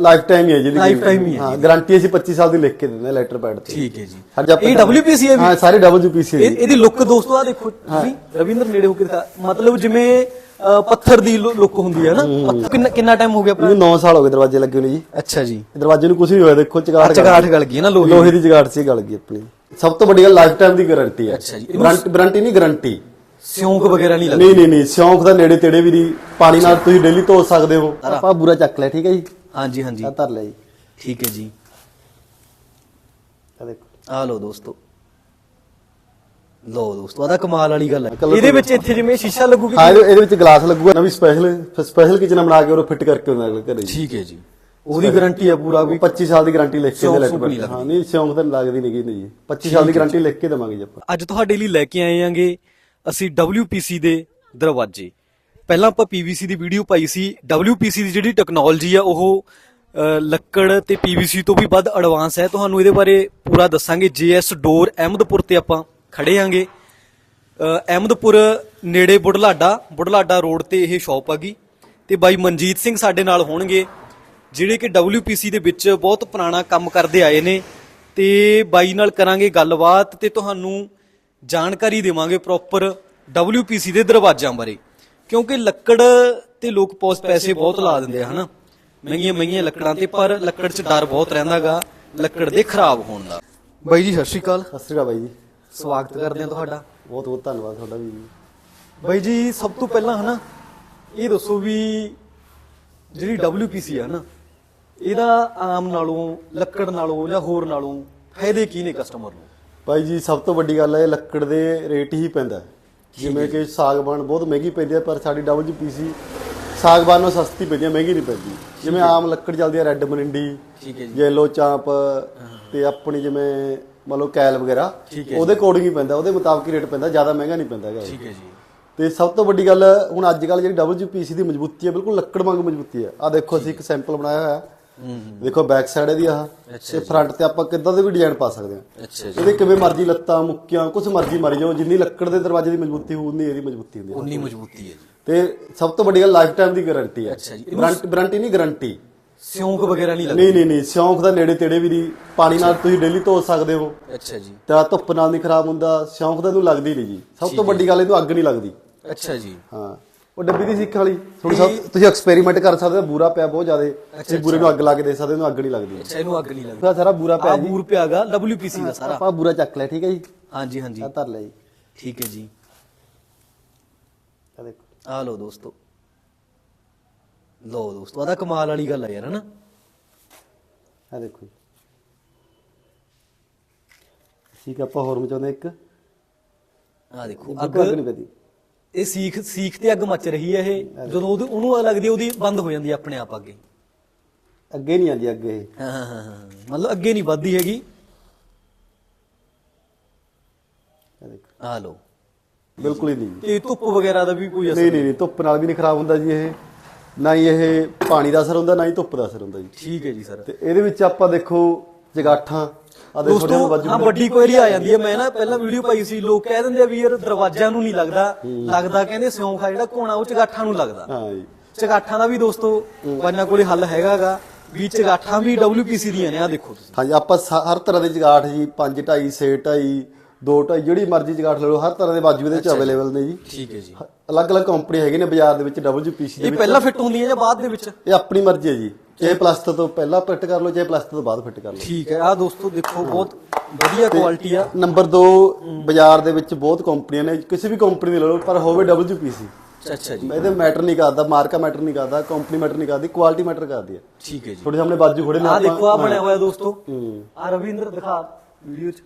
Life time ਹੀ ਹੈ ਜੀ ਇਹਦੀ Lifetime ਹੀ ਹੈ ਹਾਂ ਗਾਰੰਟੀ ਅਸੀਂ 25 ਸਾਲ ਦੀ ਲਿਖ ਕੇ ਦਿੰਦੇ ਹਾਂ ਲੈਟਰ ਪੈਡ ਤੇ। ਠੀਕ ਹੈ ਜੀ। ਇਹ WPC ਹੈ ਵੀ? ਹਾਂ ਸਾਰੇ WPC ਹੈ ਇਹਦੀ ਲੁੱਕ ਦੋਸਤੋ ਆ ਦੇਖੋ ਤੁਸੀਂ ਰਵਿੰਦਰ ਨੇੜੇ ਹੋ ਕੇ ਦਿਖਾ ਮਤਲਬ ਜਿਵੇਂ ਪੱਥਰ ਦੀ ਲੁੱਕ ਹੁੰਦੀ ਹੈ ਨਾ। ਕਿੰਨਾ ਕਿੰਨਾ ਟਾਈਮ ਹੋ ਗਿਆ ਇਹਨੂੰ 9 ਸਾਲ ਹੋ ਗਏ ਦਰਵਾਜ਼ੇ ਲੱਗੇ ਹੋਏ ਨੇ ਜੀ। ਅੱਛਾ ਜੀ। ਦਰਵਾਜ਼ੇ ਨੂੰ ਕੁਝ ਨਹੀਂ ਹੋਇਆ ਦੇਖੋ ਚਗਾਟ ਚਗਾਠ ਗਲ ਗਈ। ਹੈ ਨਾ ਲੋਹੇ ਦੀ। ਚਗਾਟ ਸੀ ਗਲ ਗਈ ਆਪਣੀ। ਸਭ ਤੋਂ ਵੱਡੀ ਗੱਲ ਲਾਈਫ ਟਾਈਮ ਦੀ ਗਾਰੰਟੀ ਹੈ। ਅੱਛਾ ਜੀ। ਗਾਰੰਟੀ ਨਹੀਂ ਗਾਰੰਟੀ ਸਿਉਂਕ ਵਗੈਰਾ ਨਹੀਂ ਲੱਗਦਾ। ਨਹੀਂ ਨਹੀਂ ਨਹੀਂ ਸ਼ੌਂਕ ਦਾ ਨੇੜੇ ਤੇੜੇ ਵੀ ਨਹੀਂ। ਪਾਣੀ ਨਾਲ ਤੁਸੀਂ ਡੇਲੀ ਧੋ ਸਕਦੇ ਹੋ। ਆਪਾਂ ਬੁਰਾ ਚੱਕ ਲਿਆ ਠੀਕ ਹੈ ਜੀ। ਹਾਂਜੀ ਹਾਂਜੀ। ਆ ਧਰ ਲਿਆ ਜੀ। ਠੀਕ ਹੈ ਜੀ। ਆ ਦੇਖੋ। ਆ ਲਓ ਦੋਸਤੋ। ਲਓ ਦੋਸਤੋ ਆਦਾ ਕਮਾਲ ਵਾਲੀ ਗੱਲ ਹੈ। ਇਹਦੇ ਵਿੱਚ ਇੱਥੇ ਜਿਵੇਂ ਸ਼ੀਸ਼ਾ ਲੱਗੂਗੀ ਹਾਂ ਇਹਦੇ ਵਿੱਚ ਗਲਾਸ ਲੱਗੂਗਾ ਨਵੀਂ ਸਪੈਸ਼ਲ ਸਪੈਸ਼ਲ ਕਿਚਨ ਬਣਾ ਕੇ ਉਹ ਫਿੱਟ ਕਰਕੇ ਉਹਨਾਂ ਅਗਲੇ ਘਰੇ ਜੀ। ਠੀਕ ਹੈ ਜੀ। ਉਹਦੀ ਗਾਰੰਟੀ ਹੈ ਪੂਰਾ ਵੀ 25 ਸਾਲ ਦੀ ਗਾਰੰਟੀ ਲਿਖ ਕੇ ਦੇ ਸੂਕ ਨਹੀਂ ਲੈਟ। ਹਾਂ ਨਹੀਂ ਸ਼ੌਂਕ ਤਾਂ ਲੱਗਦੀ ਨਹੀਂ ਗਈ ਜੀ। 25 ਸਾਲ ਦੀ ਗਾਰੰਟੀ ਲਿਖ ਕੇ ਦੇਵਾਂਗੇ ਜੀ ਆਪਾਂ। ਅੱਜ ਤੁਹਾਡੇ ਲਈ ਲੈ ਕੇ ਆਏ ਆਂਗੇ ਅਸੀਂ WPC ਦੇ ਦਰਵਾਜ਼ੇ। ਪਹਿਲਾਂ ਆਪਾਂ PVC ਦੀ ਵੀਡੀਓ ਪਾਈ ਸੀ। WPC ਦੀ ਜਿਹੜੀ ਟੈਕਨੋਲੋਜੀ ਆ ਉਹ ਅ, ਲੱਕੜ ਤੇ PVC ਤੋਂ ਵੀ ਵੱਧ ਐਡਵਾਂਸ ਹੈ। ਤੁਹਾਨੂੰ ਇਹਦੇ ਬਾਰੇ ਪੂਰਾ ਦੱਸਾਂਗੇ। JS ਡੋਰ ਅਹਿਮਦਪੁਰ ਤੇ ਆਪਾਂ ਖੜੇ ਆਂਗੇ। ਅਹਿਮਦਪੁਰ ਨੇੜੇ ਬੁਢਲਾਡਾ ਬੁਢਲਾਡਾ ਰੋਡ ਤੇ ਇਹ ਸ਼ਾਪ ਹੈਗੀ ਤੇ ਬਾਈ ਮਨਜੀਤ ਸਿੰਘ ਸਾਡੇ ਨਾਲ ਹੋਣਗੇ ਜਿਹੜੇ ਕਿ WPC ਦੇ ਵਿੱਚ ਬਹੁਤ ਪੁਰਾਣਾ ਕੰਮ ਕਰਦੇ ਆਏ ਨੇ। ਤੇ ਬਾਈ ਨਾਲ ਕਰਾਂਗੇ ਗੱਲਬਾਤ ਤੇ ਤੁਹਾਨੂੰ ਜਾਣਕਾਰੀ ਦੇਵਾਂਗੇ ਪ੍ਰੋਪਰ WPC ਦੇ ਦਰਵਾਜ਼ਿਆਂ ਬਾਰੇ। ਕਿਉਂਕਿ ਲੱਕੜ ਤੇ ਲੋਕ ਪੋਸ ਪੈਸੇ ਬਹੁਤ ਲਾ ਦਿੰਦੇ ਹਨਾ? ਮਹਿੰਗੀਆਂ ਮਹਿੰਗੀਆਂ ਲੱਕੜਾਂ ਤੇ ਪਰ ਲੱਕੜ 'ਚ ਡਰ ਬਹੁਤ ਰਹਿੰਦਾਗਾ ਲੱਕੜ ਦੇ ਖਰਾਬ ਹੋਣ ਦਾ। ਬਾਈ ਜੀ ਸਤਿ ਸ਼੍ਰੀ ਅਕਾਲ। ਸਤਿ ਸ਼੍ਰੀ ਅਕਾਲ ਬਾਈ ਜੀ। ਸਵਾਗਤ ਕਰਦੇ ਹਾਂ ਤੁਹਾਡਾ। ਬਹੁਤ ਬਹੁਤ ਧੰਨਵਾਦ ਤੁਹਾਡਾ ਵੀ। ਬਾਈ ਜੀ ਸਭ ਤੋਂ ਪਹਿਲਾਂ ਹਨਾ ਇਹ ਦੱਸੋ ਵੀ ਜਿਹੜੀ WPC ਆ ਨਾ ਇਹਦਾ ਆਮ ਨਾਲੋਂ ਲੱਕੜ ਨਾਲੋਂ ਜਾਂ ਹੋਰ ਨਾਲੋਂ ਫਾਇਦੇ ਕੀ ਨੇ ਕਸਟਮਰ ਨੂੰ? ਭਾਈ ਜੀ ਸਭ ਤੋਂ ਵੱਡੀ ਗੱਲ ਹੈ ਲੱਕੜ ਦੇ ਰੇਟ ਹੀ ਪੈਂਦਾ। ਹੈ। ਜਿਵੇਂ ਕਿ ਸਾਗਬਾਨ ਬਹੁਤ ਮਹਿੰਗੀ ਪੈਂਦੀ ਹੈ ਪਰ ਸਾਡੀ WPC ਸਾਗਬਾਨ ਨਾਲੋਂ ਸਸਤੀ ਪੈਂਦੀ ਹੈ ਮਹਿੰਗੀ ਨਹੀਂ ਪੈਂਦੀ। ਜਿਵੇਂ ਆਮ ਲੱਕੜ ਚੱਲਦੀ ਹੈ ਰੈੱਡ ਮਰਿੰਡੀ ਠੀਕ ਹੈ ਜੀ। ਯੈਲੋ ਚਾਂਪ ਤੇ ਆਪਣੀ ਜਿਵੇਂ ਮੰਨ ਲਓ ਕੈਲ ਵਗੈਰਾ ਉਹਦੇ ਅਕੋਰਡਿੰਗ ਹੀ ਪੈਂਦਾ ਉਹਦੇ ਮੁਤਾਬਕ ਹੀ ਰੇਟ ਪੈਂਦਾ ਜ਼ਿਆਦਾ ਮਹਿੰਗਾ ਨਹੀਂ ਪੈਂਦਾ ਹੈਗਾ। ਠੀਕ ਹੈ ਜੀ। ਤੇ ਸਭ ਤੋਂ ਵੱਡੀ ਗੱਲ ਹੁਣ ਅੱਜ ਕੱਲ ਜਿਹੜੀ WPC ਦੀ ਮਜ਼ਬੂਤੀ ਹੈ ਬਿਲਕੁਲ ਲੱਕੜ ਵਾਂਗ ਮਜ਼ਬੂਤੀ ਹੈ। ਆ ਦੇਖੋ ਅਸੀਂ ਇੱਕ ਸੈਂਪਲ ਬਣਾਇਆ ਹੋਇਆ। ਹੈ। ਦੇਖੋ ਬੈਕ ਸਾਈਡ ਇਹਦੀ ਆਹ ਤੇ ਫਰੰਟ ਤੇ ਆਪਾਂ ਕਿੱਦਾਂ ਦੇ ਵੀ ਡਿਜ਼ਾਈਨ ਪਾ ਸਕਦੇ ਹਾਂ। ਅੱਛਾ ਜੀ। ਇਹਦੇ ਕਿਵੇਂ ਮਰਜ਼ੀ ਲੱਤਾਂ ਮੁੱਕੀਆਂ ਕੁਝ ਮਰਜ਼ੀ ਮਾਰੀ ਜਾਓ ਜਿੰਨੀ ਲੱਕੜ ਦੇ ਦਰਵਾਜ਼ੇ ਦੀ ਮਜ਼ਬੂਤੀ ਹੋਊ ਉਨੀ ਇਹਦੀ ਮਜ਼ਬੂਤੀ ਹੁੰਦੀ ਹੈ। ਉਨੀ ਮਜ਼ਬੂਤੀ ਹੈ ਜੀ। ਤੇ ਸਭ ਤੋਂ ਵੱਡੀ ਗੱਲ ਲਾਈਫ ਟਾਈਮ ਦੀ ਗਾਰੰਟੀ ਹੈ। ਅੱਛਾ ਜੀ। ਗਾਰੰਟੀ ਨਹੀਂ ਗਾਰੰਟੀ ਸਿਉਂਕ ਵਗੈਰਾ ਨਹੀਂ ਲੱਗਦਾ। ਨਹੀਂ ਨਹੀਂ ਨਹੀਂ ਸ਼ੌਂਕ ਦਾ ਨੇੜੇ ਤੇੜੇ ਵੀ ਨਹੀਂ। ਪਾਣੀ ਨਾਲ ਤੁਸੀਂ ਡੇਲੀ ਧੋ ਸਕਦੇ ਹੋ। ਅੱਛਾ ਜੀ। ਤਾਂ ਧੁੱਪ ਨਾਲ ਨਹੀਂ ਖਰਾਬ ਹੁੰਦਾ ਸ਼ੌਂਕ ਦਾ ਇਹਨੂੰ ਲੱਗਦੀ ਨਹੀਂ ਜੀ। ਸਭ ਤੋਂ ਵੱਡੀ ਗੱਲ ਇਹਨੂੰ ਅੱਗ ਨਹੀਂ ਲੱਗਦੀ। ਅੱਛਾ ਜੀ। ਹਾਂ। ਉਹ ਡੱਬੀ ਦੀ ਸਿੱਖ ਵਾਲੀ। ਥੋੜੀ ਸਭ ਤੁਸੀਂ ਐਕਸਪੈਰੀਮੈਂਟ ਕਰ ਸਕਦੇ ਹੋ ਬੂਰਾ ਪਿਆ ਬਹੁਤ ਜ਼ਿਆਦਾ। ਤੁਸੀਂ ਬੂਰੇ ਨੂੰ ਅੱਗ ਲਾ ਕੇ ਦੇ ਸਕਦੇ ਹੋ ਇਹਨੂੰ ਅੱਗ ਨਹੀਂ ਲੱਗਦੀ। ਅੱਛਾ ਇਹਨੂੰ ਅੱਗ ਨਹੀਂ ਲੱਗਦੀ। ਸਾਰਾ ਬੂਰਾ ਪਿਆ ਆ ਬੂਰ ਪਿਆਗਾ WPC ਦਾ ਸਾਰਾ। ਆਪਾਂ ਬੂਰਾ ਚੱਕ ਲਿਆ ਠੀਕ ਹੈ ਜੀ? ਹਾਂਜੀ ਹਾਂਜੀ। ਆ ਧਰ ਲਿਆ ਜੀ। ਠੀਕ ਹੈ ਜੀ। ਆ ਦੇਖੋ। ਆ ਲਓ ਦੋਸਤੋ। ਲਓ ਦੋਸਤੋ ਆਦਾ ਕਮਾਲ ਵਾਲੀ ਗੱਲ ਹੈ ਯਾਰ ਹਨਾ? ਆ ਦੇਖੋ ਠੀਕ ਆਪਾਂ ਹੋਰ ਮਚਾਉਂਦੇ ਇੱਕ? ਆ ਦੇਖੋ ਅੱਗ ਨਹੀਂ ਪੈਂਦੀ। ਇਹ ਸੀਖ ਸੀਖ ਤੇ ਅੱਗ ਮੱਚ ਰਹੀ ਹੈ ਇਹ। ਜਦੋਂ ਉਹਦੇ- ਉਹਨੂੰ ਅੱਗ ਲੱਗਦੀ ਹੈ, ਉਹਦੀ ਬੰਦ ਹੋ ਜਾਂਦੀ ਹੈ ਆਪਣੇ ਆਪ ਅੱਗੇ। ਅੱਗੇ ਨਹੀਂ ਆਉਂਦੀ ਅੱਗੇ। ਇਹ ਹਾਂ ਹਾਂ ਹਾਂ ਹਾਂ। ਮਤਲਬ ਅੱਗੇ ਨਹੀਂ ਵੱਧਦੀ ਹੈਗੀ। ਆ ਦੇਖੋ। ਆ ਲਓ। ਬਿਲਕੁਲ ਹੀ ਨਹੀਂ। ਤੇ ਧੁੱਪ ਵਗੈਰਾ ਦਾ ਵੀ ਕੋਈ ਅਸਰ ਨਹੀਂ ਨਹੀਂ ਨਹੀਂ ਧੁੱਪ ਨਾਲ ਵੀ ਨਹੀਂ ਖਰਾਬ ਹੁੰਦਾ ਜੀ ਇਹ। ਨਾ ਹੀ ਇਹ ਪਾਣੀ ਦਾ ਅਸਰ ਹੁੰਦਾ ਨਾ ਹੀ ਧੁੱਪ ਦਾ ਅਸਰ ਹੁੰਦਾ ਜੀ। ਠੀਕ ਹੈ ਜੀ ਸਰ। ਤੇ ਇਹਦੇ ਵਿੱਚ ਆਪਾਂ ਦੇਖੋ ਜਗਾਠਾਂ ਆ ਦੇਖੋ ਦੋਸਤੋ ਬਾਜੂ ਆ ਵੱਡੀ ਕੁਐਰੀ ਆ ਜਾਂਦੀ ਹੈ। ਮੈਂ ਨਾ ਪਹਿਲਾਂ ਵੀਡੀਓ ਪਾਈ ਸੀ। ਲੋਕ ਕਹਿ ਦਿੰਦੇ ਆ ਵੀ ਯਾਰ ਦਰਵਾਜ਼ਿਆਂ ਨੂੰ ਨਹੀਂ ਲੱਗਦਾ। ਲੱਗਦਾ ਕਹਿੰਦੇ ਸਿਉਂਖ ਆ ਜਿਹੜਾ ਕੋਣਾ ਉਹ ਚਗਾਠਾਂ ਨੂੰ ਲੱਗਦਾ। ਹਾਂ ਜੀ। ਚਗਾਠਾਂ ਦਾ ਵੀ ਦੋਸਤੋ ਬਾਨਾਂ ਕੋਲੇ ਹੱਲ ਹੈਗਾਗਾ ਵੀ ਚਗਾਠਾਂ ਵੀ WPC ਦੀਆਂ ਨੇ ਆ ਦੇਖੋ ਤੁਸੀਂ। ਹਾਂਜੀ ਆਪਾਂ ਸ- ਹਰ ਤਰ੍ਹਾਂ ਦੇ ਜਗਾਠ ਜੀ 5 2.5 6 2.5 2 2.5 ਜਿਹੜੀ ਮਰਜ਼ੀ ਜਗਾਠ ਲੈ ਲਓ ਹਰ ਤਰ੍ਹਾਂ ਦੇ ਬਾਜੂ ਇਹਦੇ ਚ ਅਵੇਲੇਬਲ ਨੇ ਜੀ। ਠੀਕ ਹੈ ਜੀ। ਅਲੱਗ-ਅਲੱਗ ਕੰਪਨੀ ਹੈਗੇ ਨੇ ਬਾਜ਼ਾਰ ਦੇ ਵਿੱਚ WPC ਦੇ ਇਹ ਪਹਿਲਾਂ ਫਿੱਟ ਹੁੰਦੀਆਂ ਜਾਂ ਬਾਅਦ ਦੇ ਵਿੱਚ? ਇਹ ਆਪਣੀ ਮਰਜ਼ੀ ਹੈ ਜੀ। ਚਾਹੇ ਪਲਾਸਟਰ ਤੋਂ ਪਹਿਲਾਂ ਫਿੱਟ ਕਰ ਲਓ ਚਾਹੇ ਪਲਾਸਟਰ ਤੋਂ ਬਾਅਦ ਫਿੱਟ ਕਰ ਲਓ। ਠੀਕ ਹੈ ਆ ਦੋਸਤੋ ਦੇਖੋ ਬਹੁਤ ਵਧੀਆ ਕੁਆਲਿਟੀ ਆ। ਨੰਬਰ 2 ਬਾਜ਼ਾਰ ਦੇ ਵਿੱਚ ਬਹੁਤ ਕੰਪਨੀਆਂ ਨੇ ਕਿਸੇ ਵੀ ਕੰਪਨੀ ਦੀ ਲੈ ਲਓ ਪਰ ਹੋਵੇ WPC ਅੱਛਾ ਜੀ। ਇਹਦੇ ਮੈਟਰ ਨਹੀਂ ਕਰਦਾ ਮਾਰਕਾ ਮੈਟਰ ਨਹੀਂ ਕਰਦਾ ਕੰਪਨੀ ਮੈਟਰ ਨਹੀਂ ਕਰਦੀ ਕੁਆਲਿਟੀ ਮੈਟਰ ਕਰਦੀ ਹੈ। ਠੀਕ ਹੈ ਜੀ। ਤੁਹਾਡੇ ਸਾਹਮਣੇ ਬਾਜੂ ਖੜੇ ਨੇ ਆ ਦੇਖੋ ਆ ਬਣਿਆ ਹੋਇਆ ਦੋਸਤੋ। ਆ ਰਵਿੰਦਰ ਦਿਖਾ ਵੀਡੀਓ 'ਚ।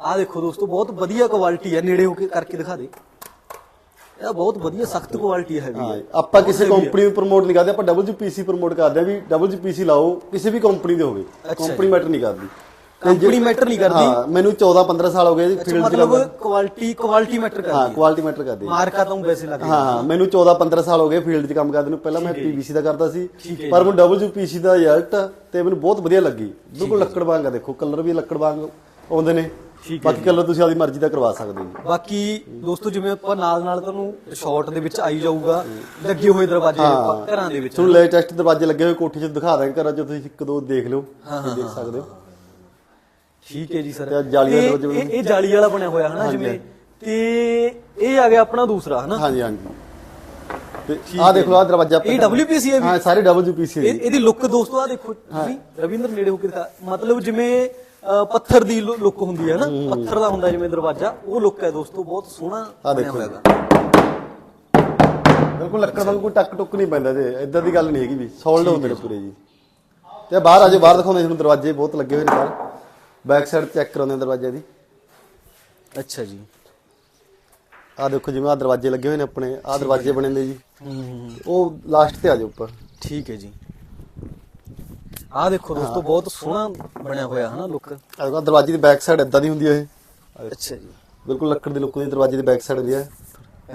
ਆ ਦੇਖੋ ਦੋਸਤੋ ਬਹੁਤ ਵਧੀਆ ਕੁਆਲਿਟੀ ਹੈ ਨੇੜੇ ਹੋ ਕੇ ਕਰਕੇ ਦਿਖਾ ਦੇ। ਇਹ ਬਹੁਤ ਵਧੀਆ ਸਖਤ ਕੁਆਲਿਟੀ ਹੈਗੀ ਹਾਂ ਆਪਾਂ ਕਿਸੇ ਕੰਪਨੀ ਨੂੰ ਪ੍ਰਮੋਟ ਨਹੀਂ ਕਰਦੇ ਆਪਾਂ WPC ਪ੍ਰਮੋਟ ਕਰਦੇ ਆ ਵੀ WPC ਲਾਓ ਕਿਸੇ ਵੀ ਕੰਪਨੀ ਦੇ ਹੋਵੇ। ਕੰਪਨੀ ਮੈਟਰ ਨਹੀਂ ਕਰਦੀ। ਕੰਪਨੀ ਮੈਟਰ ਨਹੀਂ ਕਰਦੀ? ਹਾਂ ਮੈਨੂੰ 14 15 ਸਾਲ ਹੋ ਗਏ ਅੱਛਾ ਫੀਲਡ 'ਚ ਮਤਲਬ ਕੁਆਲਿਟੀ ਕੁਆਲਿਟੀ ਮੈਟਰ ਕਰਦੀ ਹੈ ਕੁਆਲਿਟੀ ਮੈਟਰ ਕਰਦੀ ਮਾਰਕਾ ਤਾਂ ਵੈਸੇ ਲੱਗਦੀ ਹਾਂ ਹਾਂ ਮੈਨੂੰ 14 15 ਸਾਲ ਹੋ ਗਏ ਫੀਲਡ 'ਚ ਕੰਮ ਕਰਦੇ ਨੂੰ। ਪਹਿਲਾਂ ਮੈਂ PVC ਦਾ ਕਰਦਾ ਸੀ ਪਰ ਮੈਨੂੰ WPC ਦਾ ਰਿਜ਼ਲਟ ਤੇ ਮੈਨੂੰ ਬਹੁਤ ਵਧੀਆ ਲੱਗੀ। ਬਿਲਕੁਲ ਲੱਕੜ ਵਾਂਗ ਆ ਦੇਖੋ ਕਲਰ ਵੀ ਲੱਕੜ ਵਾਂਗ ਆਉਂਦੇ ਨੇ। ਠੀਕ ਹੈ ਬਾਕੀ ਕਲਰ ਤੁਸੀਂ ਆਪਦੀ ਮਰਜ਼ੀ ਦਾ ਕਰਵਾ ਸਕਦੇ ਜੀ ਬਾਕੀ ਦੋਸਤੋ ਜਿਵੇਂ ਆਪਾਂ ਨਾਲ ਨਾਲ ਤੁਹਾਨੂੰ ਸ਼ਾਰਟ ਦੇ ਵਿੱਚ ਆਈ ਜਾਊਗਾ ਲੱਗੇ ਹੋਏ ਦਰਵਾਜ਼ੇ ਆਪਾਂ ਘਰਾਂ ਦੇ ਵਿੱਚ ਤੁਹਾਨੂੰ ਲੇਟੈਸਟ ਦਰਵਾਜ਼ੇ ਲੱਗੇ ਹੋਏ ਕੋਠੀ 'ਚ ਦਿਖਾ ਦਾਂਗੇ ਘਰਾਂ 'ਚ ਤੁਸੀਂ ਇੱਕ ਦੋ ਦੇਖ ਲਿਓ ਦੇਖ ਸਕਦੇ ਹੋ। ਠੀਕ ਹੈ ਜੀ ਸਰ ਤੇ ਜਾਲੀ ਵਾਲਾ ਇਹ- ਦਰਵਾਜ਼ਾ ਇਹ ਇਹ ਜਾਲੀ ਵਾਲਾ ਬਣਿਆ ਹੋਇਆ ਹਨਾ ਜਿਵੇਂ? ਤੇ ਇਹ ਆ ਗਿਆ ਆਪਣਾ ਦੂਸਰਾ ਹਨਾ? ਹਾਂਜੀ ਹਾਂਜੀ। ਤੇ ਆਹ ਦੇਖ ਲਓ ਆਹ ਦਰਵਾਜ਼ਾ ਇਹ WPC ਹੈ ਵੀ? ਹਾਂ ਸਾਰੇ WPC ਹੈ ਇਹਦੀ ਲੁੱਕ ਦੋਸਤੋ ਆ ਦੇਖੋ ਤੁਸੀਂ ਰਵਿੰਦਰ ਨੇੜੇ ਹੋ ਕੇ ਦਿਖਾ ਮਤਲਬ ਜਿਵੇਂ ਪੱਥਰ ਦੀ ਲੁੱਕ ਹੁੰਦੀ ਹੈ ਨਾ। ਪੱਥਰ ਦਾ ਹੁੰਦਾ ਜਿਵੇਂ ਦਰਵਾਜ਼ਾ ਉਹ ਲੁੱਕ ਹੈ ਦੋਸਤੋ ਬਹੁਤ ਸੋਹਣਾ ਬਣਿਆ ਦੇਖੋ। ਬਿਲਕੁਲ ਲੱਕੜ ਵਾਂਗੂ ਕੋਈ ਟੱਕ ਟੁੱਕ ਨਹੀਂ ਪੈਂਦਾ ਜੇ ਇਦਾਂ ਦੀ ਗੱਲ ਨਹੀਂ ਹੈਗੀ ਵੀ ਸੋਲਡ ਹੁੰਦੇ ਨੇ ਪੂਰੇ ਜੀ। ਤੇ ਬਾਹਰ ਆ ਜਾਓ ਬਾਹਰ ਦਿਖਾਉਂਦੇ ਤੁਹਾਨੂੰ ਦਰਵਾਜ਼ੇ ਬਹੁਤ ਲੱਗੇ ਹੋਏ ਨੇ ਬਾਹਰ। ਬੈਕ ਸਾਈਡ ਚੈੱਕ ਕਰਾਉਂਦੇ ਆ ਦਰਵਾਜ਼ੇ ਦੀ। ਅੱਛਾ ਜੀ। ਆਹ ਦੇਖੋ ਜਿਵੇਂ ਆਹ ਦਰਵਾਜ਼ੇ ਲੱਗੇ ਹੋਏ ਨੇ ਆਪਣੇ ਆਹ ਦਰਵਾਜ਼ੇ ਬਣੇ ਨੇ ਜੀ। ਉਹ ਲਾਸਟ ਤੇ ਆ ਜਾਓ ਉੱਪਰ। ਠੀਕ ਹੈ ਜੀ। ਆਹ ਦੇਖੋ ਦੋਸਤੋ ਬਹੁਤ ਸੋਹਣਾ ਬਣਿਆ ਹੋਇਆ ਹਨਾ ਲੁੱਕ ਆਹ ਦਰਵਾਜ਼ੇ ਦੀ ਬੈਕ ਸਾਈਡ ਇਦਾਂ ਦੀ ਹੁੰਦੀ ਹੈ ਇਹ। ਅੱਛਾ ਜੀ। ਬਿਲਕੁਲ ਲੱਕੜ ਦੀ ਲੁੱਕ ਦੀ ਦਰਵਾਜ਼ੇ ਦੀ ਬੈਕ ਸਾਈਡ ਦੀ ਹੈ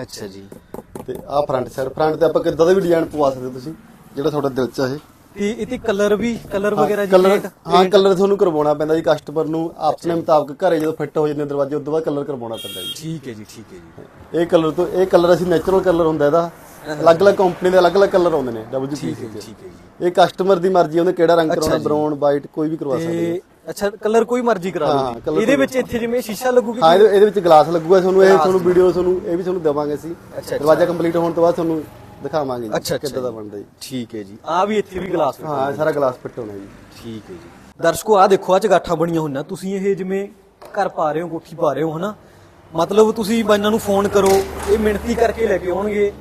ਅੱਛਾ ਜੀ। ਤੇ ਆਹ ਫਰੰਟ ਸਾਈਡ ਫਰੰਟ ਤੇ ਆਪਾਂ ਕਿੱਦਾਂ ਦਾ ਵੀ ਡਿਜ਼ਾਈਨ ਪਵਾ ਸਕਦੇ ਹੋ ਤੁਸੀਂ ਜਿਹੜਾ ਤੁਹਾਡਾ ਦਿਲ ਚ ਆਏ ਤੇ ਕਲਰ ਵੀ ਕਲਰ ਵਗੈਰਾ ਜੀ ਕਲਰ? ਹਾਂ ਕਲਰ ਤੁਹਾਨੂੰ ਕਰਵਾਉਣਾ ਪੈਂਦਾ ਜੀ ਕਸਟਮਰ ਨੂੰ। ਆਪਣੇ ਮੁਤਾਬਕ ਘਰੇ ਜਦੋਂ ਫਿੱਟ ਹੋ ਜਾਂਦੇ ਦਰਵਾਜ਼ੇ ਉਦੋਂ ਬਾਅਦ ਕਲਰ ਕਰਵਾਉਣਾ ਪੈਂਦਾ ਜੀ। ਠੀਕ ਹੈ ਜੀ ਠੀਕ ਹੈ ਜੀ। ਇਹ ਕਲਰ ਤੋਂ ਇਹ ਕਲਰ ਅਸੀਂ ਨੈਚੁਰਲ ਕਲਰ ਹੁੰਦਾ ਇਹਦਾ। ਅਲੱਗ-ਅਲੱਗ ਕੰਪਨੀ ਦੇ ਅਲੱਗ-ਅਲੱਗ ਕਲਰ ਆਉਂਦੇ ਨੇ WPC ਚ ਠੀਕ ਹੈ ਜੀ ਇਹ ਕਸਟਮਰ ਦੀ ਮਰਜ਼ੀ ਉਹਨੇ ਕਿਹੜਾ ਰੰਗ ਕਰਾਉਣਾ ਬਰਾਊਨ ਵਾਈਟ ਕੋਈ ਵੀ ਕਰਵਾ ਸਕਦੇ ਤੇ ਅੱਛਾ ਕਲਰ ਕੋਈ ਮਰਜ਼ੀ ਕਰਾ ਲਓ। ਇਹਦੇ ਵਿੱਚ ਇੱਥੇ ਜਿਵੇਂ ਸ਼ੀਸ਼ਾ ਲੱਗੂਗੀ ਹਾਂ ਇਹਦੇ ਵਿੱਚ ਗਲਾਸ ਲੱਗੂਗਾ ਤੁਹਾਨੂੰ ਇਹ ਤੁਹਾਨੂੰ ਵੀਡੀਓ ਤੁਹਾਨੂੰ ਇਹ ਵੀ ਤੁਹਾਨੂੰ ਦੇਵਾਂਗੇ ਅਸੀਂ। ਦਰਵਾਜ਼ਾ ਕੰਪਲੀਟ ਹੋਣ ਤੋਂ ਬਾਅਦ ਤੁਹਾਨੂੰ ਦਿਖਾਵਾਂਗੇ ਜੀ ਕਿੱਦਾਂ ਦਾ ਬਣਦਾ ਜੀ। ਠੀਕ ਹੈ ਜੀ। ਆ ਵੀ ਇੱਥੇ ਵੀ ਗਲਾਸ ਹਾਂ ਸਾਰਾ ਗਲਾਸ ਫਿੱਟ ਹੋਣਾ ਜੀ। ਠੀਕ ਹੈ ਜੀ। ਦਰਸ਼ਕੋ ਆ ਦੇਖੋ ਆ ਚਗਾਠਾਂ ਬਣੀਆਂ ਹੋਈਆਂ। ਤੁਸੀਂ ਇਹ ਜਿਵੇਂ ਘਰ ਪਾ ਰਹੇ ਹੋ ਕੋਠੀ ਪਾ ਰਹੇ ਹੋ ਹਨਾ? ਮਤਲਬ ਤੁਸੀਂ ਬਾਈਆਂ ਨੂੰ ਫੋਨ ਕਰੋ ਇਹ ਮਿਹਨਤੀ ਕਰਕੇ ਲੈ ਕੇ ਆਉਣਗੇ।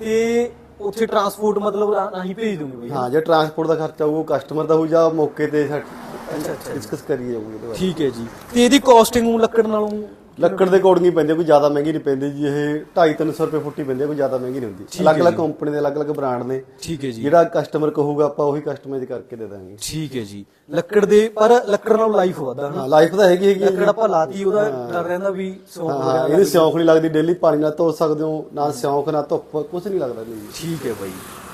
ਤੇ ਉੱਥੇ ਟਰਾਂਸਪੋਰਟ ਮਤਲਬ ਨਹੀਂ ਭੇਜ ਦੂੰਗੇ ਬਈ ਹਾਂ ਜੇ ਟਰਾਂਸਪੋਰਟ ਦਾ ਖਰਚਾ ਹੋਊ ਕਸਟਮਰ ਦਾ ਹੋਊ ਜਾਂ ਮੌਕੇ ਤੇ ਅੱਛਾ ਅੱਛਾ ਡਿਸਕਸ ਕਰੀਏ ਜਾਊਗੀ ਠੀਕ ਹੈ ਜੀ। ਤੇ ਇਹਦੀ ਕਾਸਟਿੰਗ ਲੱਕੜ ਨਾਲੋਂ ਲੱਕੜ ਦੇ ਅਕੋਰਡਿੰਗ ਹੀ ਪੈਂਦੀ ਕੋਈ ਜ਼ਿਆਦਾ ਮਹਿੰਗੀ ਨਹੀਂ ਪੈਂਦੀ ਜੀ ਇਹ 2.5-300 ਰੁਪਏ ਫੁੱਟੀ ਪੈਂਦੀ ਕੋਈ ਜ਼ਿਆਦਾ ਮਹਿੰਗੀ ਨਹੀਂ ਹੁੰਦੀ। ਅਲੱਗ-ਅਲੱਗ ਕੰਪਨੀ ਦੇ ਅਲੱਗ-ਅਲੱਗ ਬ੍ਰਾਂਡ ਨੇ। ਠੀਕ ਹੈ ਜੀ। ਜਿਹੜਾ ਕਸਟਮਰ ਕਹੂਗਾ ਆਪਾਂ ਉਹੀ ਕਸਟਮਾਈਜ਼ ਕਰਕੇ ਦੇ ਦਾਂਗੇ। ਠੀਕ ਹੈ ਜੀ। ਲੱਕੜ ਦੇ ਪਰ ਲੱਕੜ ਨਾਲ ਲਾਈਫ ਵਧਦਾ ਹਾਂ ਲਾਈਫ ਤਾਂ ਹੈਗੀ ਹੈਗੀ। ਲੱਕੜ ਆਪਾਂ ਲਾਤੀ ਉਹਦਾ ਡਰ ਰਹਿੰਦਾ ਵੀ ਸੌਂਕ ਵਗੈਰਾ ਇਹਦੀ ਸਿਉਂਖ ਨਹੀਂ ਲੱਗਦੀ ਡੇਲੀ ਪਾਣੀ ਨਾਲ ਧੋ ਸਕਦੇ ਹੋ ਨਾ ਸਿਉਂਖ ਨਾ ਧੁੱਪ ਕੁਝ ਨਹੀਂ ਲੱਗਦਾ ਜੀ। ਠੀਕ ਹੈ ਬਾਈ।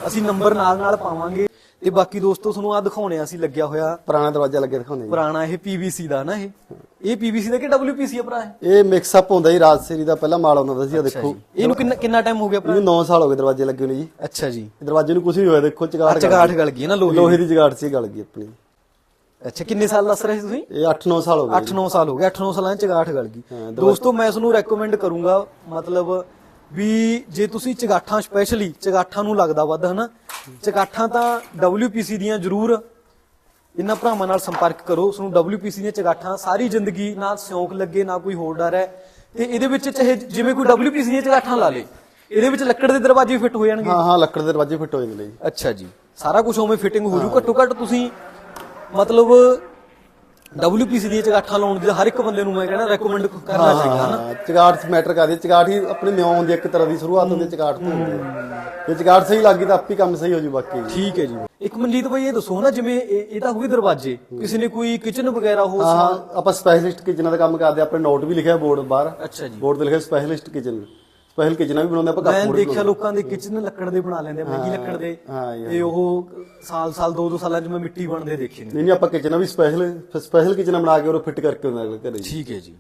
ਅਸੀਂ ਨੰਬਰ ਨਾਲ ਨਾਲ ਪਾਵਾਂਗੇ। ਤੇ ਬਾਕੀ ਦੋਸਤੋ ਤੁਹਾਨੂੰ ਆ ਦਿਖਾਉਣੇ ਆ ਅਸੀਂ ਲੱਗਿਆ ਹੋਇਆ ਪੁਰਾਣਾ ਦਰਵਾਜ਼ਾ ਲੱਗੇ ਦਿਖਾਉਂਦੇ ਜੀ। ਪੁਰਾਣਾ ਇਹ PVC ਦਾ ਨਾ ਇਹ। ਇਹ PVC ਦਾ ਕਿ WPC ਆ ਭਰਾ ਇਹ? ਇਹ ਮਿਕਸ ਅਪ ਹੁੰਦਾ ਜੀ ਰਾਜਸੇਰੀ ਦਾ ਪਹਿਲਾਂ ਮਾਲ ਆਉਂਦਾ ਸੀ ਆ ਦੇਖੋ। ਇਹਨੂੰ ਕਿੰਨਾ ਕਿੰਨਾ ਟਾਈਮ ਹੋ ਗਿਆ ਭਰਾ? ਇਹਨੂੰ 9 ਸਾਲ ਹੋ ਗਏ ਦਰਵਾਜ਼ੇ ਲੱਗੇ ਨੇ ਜੀ। ਅੱਛਾ ਜੀ। ਇਹ ਦਰਵਾਜ਼ੇ ਨੂੰ ਕੁਝ ਨਹੀਂ ਹੋਇਆ ਦੇਖੋ ਚਗਾੜ ਚਗਾਠ ਗਲ ਗਈ। ਨਾ ਲੋਹੇ ਲੋਹੇ ਦੀ ਚਗਾੜ ਸੀ ਗਲ ਗਈ ਆਪਣੀ। ਅੱਛਾ ਕਿੰਨੇ ਸਾਲ ਦੱਸ ਰਹੇ ਸੀ ਤੁਸੀਂ? ਇਹ 8-9 ਸਾਲ ਹੋ ਗਏ 8-9 ਸਾਲ ਹੋ ਗਏ 8-9 ਸਾਲਾਂ ਚ ਚਗਾਠ ਗਲ ਗਈ। ਦੋਸਤੋ ਮੈਂ ਤੁਹਾਨੂੰ ਰეკਮੈਂਡ ਕਰੂੰਗਾ ਮਤਲਬ ਵੀ ਜੇ ਤੁਸੀਂ ਚਗਾਠਾਂ ਸਪੈਸ਼ਲੀ ਚਗਾਠਾਂ ਨੂੰ ਲੱਗਦਾ ਵੱਧ ਹਨਾ? ਚਗਾਠਾਂ ਤਾਂ WPC ਦੀਆਂ ਜ਼ਰੂਰ ਇਹਨਾਂ ਭਰਾਵਾਂ ਨਾਲ ਸੰਪਰਕ ਕਰੋ। ਉਸ ਨੂੰ WPC ਦੀਆਂ ਚਗਾਠਾਂ ਸਾਰੀ ਜ਼ਿੰਦਗੀ ਨਾ ਸਿਉਂਕ ਲੱਗੇ ਨਾ ਕੋਈ ਹੋਰ ਡਰ ਹੈ। ਤੇ ਇਹਦੇ ਵਿੱਚ ਚਾਹੇ ਜਿਵੇਂ ਕੋਈ WPC ਦੀਆਂ ਚਗਾਠਾਂ ਲਾ ਲੇ ਇਹਦੇ ਵਿੱਚ ਲੱਕੜ ਦੇ ਦਰਵਾਜ਼ੇ ਫਿੱਟ ਹੋ ਜਾਣਗੇ। ਹਾਂ ਹਾਂ ਲੱਕੜ ਦੇ ਦਰਵਾਜ਼ੇ ਫਿੱਟ ਹੋ ਜਾਂਦੇ ਨੇ ਜੀ। ਅੱਛਾ ਜੀ। ਸਾਰਾ ਕੁਝ ਉਵੇਂ ਫਿਟਿੰਗ ਹੋ ਜੂ। ਘੱਟੋ ਘੱਟ ਤੁਸੀਂ ਮਤਲਬ WPC ਦੀਆਂ ਚਗਾਠਾਂ ਲਾਉਣ ਦੀ ਹਰ ਇੱਕ ਬੰਦੇ ਨੂੰ ਮੈਂ ਕਹਿੰਦਾ ਰეკਮੈਂਡ ਕਰਨਾ ਚਾਹੀਦਾ ਹਨਾ। ਹਾਂ। ਚਗਾੜ ਮੈਟਰ ਕਰਦੀ। ਚਗਾੜ ਹੀ ਆਪਣੀ ਹੁੰਦੀ ਹੈ, ਇੱਕ ਤਰ੍ਹਾਂ ਦੀ ਸ਼ੁਰੂਆਤ ਹੁੰਦੀ ਹੈ ਚਗਾੜ ਤੋਂ ਹੁੰਦੀ ਹੈ। ਜੇ ਚਗਾੜ ਸਹੀ ਲੱਗੀ ਤਾਂ ਆਪੇ ਕੰਮ ਸਹੀ ਹੋ ਜੂ ਬਾਕੀ। ਠੀਕ ਹੈ ਜੀ। ਇੱਕ ਮਨਜੀਤ ਭਾਈ ਇਹ ਦੱਸੋ ਨਾ ਜਿਵੇਂ ਇਹ ਤਾਂ ਹੋ ਗਏ ਦਰਵਾਜ਼ੇ ਕਿਸੇ ਨੇ ਕੋਈ ਕਿਚਨ ਵਗੈਰਾ ਹੋ ਆਪਾਂ ਸਪੈਸ਼ਲਿਸਟ ਕਿਚਨਾਂ ਦਾ ਕੰਮ ਕਰਦੇ ਆਪਣੇ ਨੋਟ ਵੀ ਲਿਖਿਆ ਬੋਰਡ ਬਾਹਰ। ਅੱਛਾ ਜੀ। ਬੋਰਡ ਤੇ ਲਿਖਿਆ ਸਪੈਸ਼ਲਿਸਟ ਕਿਚਨ ਸਪੈਸ਼ਲ ਕਿਚਨਾਂ ਵੀ ਬਣਾਉਂਦੇ ਆਪਾਂ ਮੈਂ ਦੇਖਿਆ ਲੋਕਾਂ ਦੇ ਕਿਚਨ ਲੱਕੜ ਦੇ ਬਣਾ ਲੈਂਦੇ ਆ ਮਹਿੰਗੀ ਲੱਕੜ ਦੇ। ਤੇ ਉਹ ਸਾਲ ਸਾਲ ਦੋ ਦੋ ਸਾਲਾਂ ਚ ਮੈਂ ਮਿੱਟੀ ਬਣਦੇ ਦੇਖੇ ਨੇ। ਨਹੀਂ ਨਹੀਂ ਆਪਾਂ ਕਿਚਨਾਂ ਵੀ ਸਪੈਸ਼ਲ ਸਪੈਸ਼ਲ ਕਿਚਨਾਂ ਬਣਾ ਕੇ ਉਹ ਫਿੱਟ ਕਰਕੇ ਉਹਨਾਂ ਅਗਲੇ ਘਰੇ ਠੀਕ ਹੈ ਜੀ।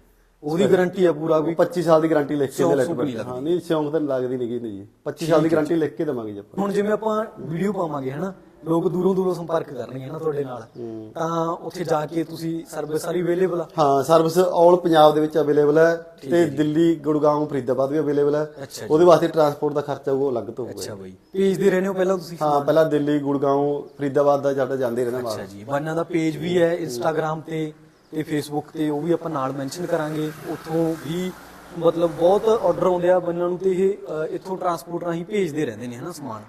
ਉਹਦੀ ਗਾਰੰਟੀ ਆ ਪੂਰਾ ਵੀ 25 ਸਾਲ ਦੀ ਗਾਰੰਟੀ ਲਿਖ ਕੇ ਦੇ ਲੈਟ ਸੂਕ ਨਹੀਂ ਹਾਂ ਨਹੀਂ ਸਿਉਂਕ ਤਾਂ ਲੱਗਦੀ ਨਹੀਂ ਜੀ। 25 ਸਾਲ ਦੀ ਗਾਰੰਟੀ ਲਿਖ ਕੇ ਦੇਵਾਂਗੇ ਜੀ ਆਪਾਂ। ਹੁਣ ਜਿਵੇਂ ਆਪਾਂ ਵੀਡੀਓ ਪਾਵਾਂਗੇ ਹਨਾ ਲੋਕ ਦੂਰੋਂ ਦੂਰੋਂ ਸੰਪਰਕ ਕਰਨਗੇ ਨਾ ਤੁਹਾਡੇ ਨਾਲ। ਤਾਂ ਉੱਥੇ ਜਾ ਕੇ ਤੁਸੀਂ ਸਰਵਿਸ ਸਾਰੀ ਅਵੇਲੇਬਲ ਆ? ਹਾਂ ਸਰਵਿਸ ਆਲ ਪੰਜਾਬ ਦੇ ਵਿੱਚ ਅਵੇਲੇਬਲ ਹੈ ਤੇ ਦਿੱਲੀ ਗੁੜਗਾਉਂ ਫਰੀਦਾਬਾਦ ਵੀ ਅਵੇਲੇਬਲ ਹੈ ਉਹਦੇ ਵਾਸਤੇ ਟਰਾਂਸਪੋਰਟ ਦਾ ਖਰਚਾ ਉਹ ਅਲੱਗ ਤੋਂ ਹੋਊਗਾ ਅੱਛਾ ਬਾਈ। ਭੇਜਦੇ ਰਹਿੰਦੇ ਹੋ ਪਹਿਲਾਂ ਤੁਸੀਂ? ਹਾਂ ਪਹਿਲਾਂ ਦਿੱਲੀ ਗੁੜਗਾਉਂ ਫਰੀਦਾਬਾਦ ਦਾ ਸਾਡਾ ਜਾਂਦੇ ਰਹਿੰਦਾ ਅੱਛਾ ਜੀ ਬਾਨਾਂ ਦਾ ਪੇਜ ਵੀ ਹੈ ਇੰਸਟਾਗ੍ਰam ਤੇ। ਤੇ ਫੇਸਬੁੱਕ ਤੇ ਉਹ ਵੀ ਆਪਾਂ ਨਾਲ ਮੈਂਸ਼ਨ ਕਰਾਂਗੇ। ਉੱਥੋਂ ਵੀ ਮਤਲਬ ਬਹੁਤ ਆਰਡਰ ਆਉਂਦੇ ਆ ਬੰਨਾਂ ਨੂੰ ਤੇ ਇਹ ਇੱਥੋਂ ਟਰਾਂਸਪੋਰਟ ਰਾਹੀਂ ਭੇਜਦੇ ਰਹਿੰਦੇ ਨੇ ਹਨਾ ਸਮਾਨ।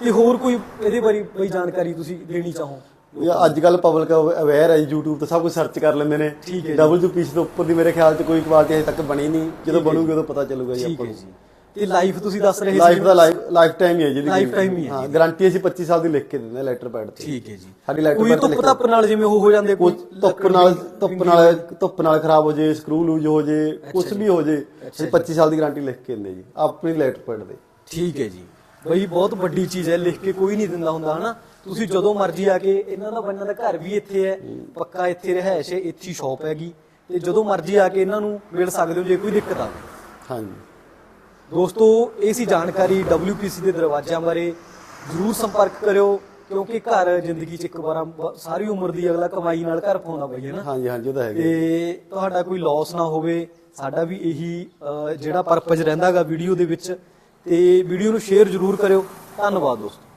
ਤੇ ਹੋਰ ਕੋਈ ਇਹਦੇ ਬਾਰੇ ਬਈ ਜਾਣਕਾਰੀ ਤੁਸੀਂ ਦੇਣੀ ਚਾਹੋ? ਇਹ ਅੱਜ ਕੱਲ ਪਬਲਿਕ ਅਵੇਅਰ ਹੈ YouTube ਤੇ ਸਭ ਕੁਝ ਸਰਚ ਕਰ ਲੈਂਦੇ ਨੇ। ਠੀਕ ਹੈ ਡਬਲ ਪੀਸ ਤੋਂ ਉੱਪਰ ਦੀ ਮੇਰੇ ਖਿਆਲ 'ਚ ਕੋਈ ਕੁਆਲਿਟੀ ਅਜੇ ਤੱਕ ਬਣੀ ਨਹੀਂ। ਜਦੋਂ ਬਣੂਗੀ ਉਦੋਂ ਪਤਾ ਚੱਲੂਗਾ ਜੀ ਆਪਾਂ ਨੂੰ। ਜੀ। ਤੇ ਲਾਈਫ ਤੁਸੀਂ ਦੱਸ ਰਹੇ ਸੀ ਲਾਈਫ ਦਾ ਲਾਈਫ ਲਾਈਫ ਟਾਈਮ ਹੀ ਹੈ ਜਿਹਦੀ ਲਾਈਫ ਟਾਈਮ ਹੀ ਹੈ ਹਾਂ ਗਾਰੰਟੀ ਅਸੀਂ 25 ਸਾਲ ਦੀ ਲਿਖ ਕੇ ਦਿੰਦੇ ਹਾਂ ਲੈਟਰ ਪੈਡ ਤੇ। ਠੀਕ ਹੈ ਜੀ। ਸਾਡੀ ਲੈਟਰ ਪੈਡ ਤੇ ਧੁੱਪ ਨਾਲ ਜਿਵੇਂ ਉਹ ਹੋ ਜਾਂਦੇ ਕੋਈ ਧੁੱਪ ਨਾਲ ਧੁੱਪ ਨਾਲ ਧੁੱਪ ਨਾਲ ਖਰਾਬ ਹੋ ਜੇ ਸਕਰੂ ਲੂਜ ਹੋ ਜੇ ਕੁਝ ਵੀ ਹੋ ਜੇ ਅਸੀਂ 25 ਸਾਲ ਦੀ ਗਾਰੰਟੀ ਲਿਖ ਕੇ ਦਿੰਦੇ ਜੀ ਆਪਣੀ ਲੈਟਰ ਪੈਡ ਦੇ ਠੀਕ ਹੈ ਜੀ। ਬਈ ਬਹੁਤ ਵੱਡੀ ਚੀਜ਼ ਹੈ ਲਿਖ ਕੇ ਕੋਈ ਨਹੀਂ ਦਿੰਦਾ ਹੁੰਦਾ ਹਨਾ? ਤੁਸੀਂ ਜਦੋਂ ਮਰਜ਼ੀ ਆ ਕੇ ਇਹਨਾਂ ਦਾ ਬੰਨਾਂ ਦਾ ਘਰ ਵੀ ਇੱਥੇ ਹੈ ਪੱਕਾ ਇੱਥੇ ਰਹਿائش ਹੈ ਇੱਥੇ ਸ਼ਾਪ ਹੈਗੀ। ਤੇ ਜਦੋਂ ਮਰਜ਼ੀ ਆ ਕੇ ਇਹਨਾਂ ਨੂੰ ਮਿਲ ਸਕਦੇ ਹੋ ਜੇ ਕੋਈ ਦਿੱਕਤ ਆਵੇ। ਹਾਂਜੀ। ਦੋਸਤੋ ਇਹ ਸੀ ਜਾਣਕਾਰੀ WPC ਦੇ ਦਰਵਾਜ਼ਿਆਂ ਬਾਰੇ। ਜਰੂਰ ਸੰਪਰਕ ਕਰਿਓ ਕਿਉਂਕਿ ਘਰ ਜ਼ਿੰਦਗੀ 'ਚ ਇੱਕ ਵਾਰ ਸਾਰੀ ਉਮਰ ਦੀ ਅਗਲਾ ਕਮਾਈ ਨਾਲ ਘਰ ਪਾਉਂਦਾ ਬਈ ਹੈ ਨਾ? ਹਾਂਜੀ ਹਾਂਜੀ ਉਹ ਤਾਂ ਹੈਗਾ। ਤੇ ਤੁਹਾਡਾ ਕੋਈ ਲਾਸ ਨਾ ਹੋਵੇ ਸਾਡਾ ਵੀ ਇਹੀ ਜਿਹੜਾ ਪਰਪਸ ਰਹਿੰਦਾਗਾ ਵੀਡੀਓ ਦੇ ਵਿੱਚ। ਤੇ ਵੀਡੀਓ ਨੂੰ ਸ਼ੇਅਰ ਜਰੂਰ ਕਰਿਓ। ਧੰਨਵਾਦ ਦੋਸਤੋ।